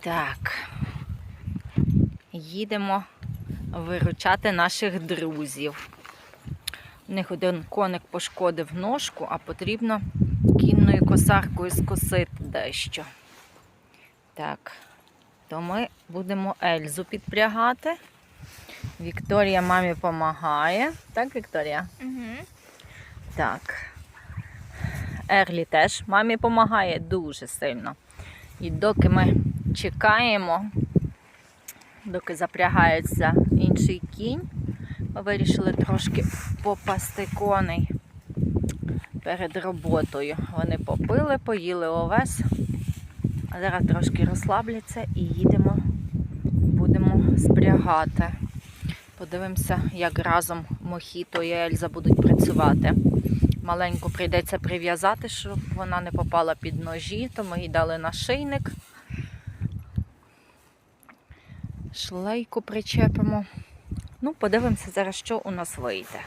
Так. Їдемо виручати наших друзів. У них один коник пошкодив ножку, а потрібно кінною косаркою скосити дещо. Так, то ми будемо Ельзу підпрягати. Вікторія мамі допомагає. Так, Вікторія? Угу. Так. Ерлі теж мамі допомагає дуже сильно. І доки ми чекаємо, доки запрягається інший кінь, ми вирішили трошки попасти коней перед роботою. Вони попили, поїли овес, а зараз трошки розслабляться і їдемо, будемо спрягати. Подивимося, як разом Мохіто і Ельза будуть працювати. Маленьку прийдеться прив'язати, щоб вона не попала під ножі, то ми їй дали нашийник. Шлейку причепимо. Ну, подивимося зараз, що у нас вийде.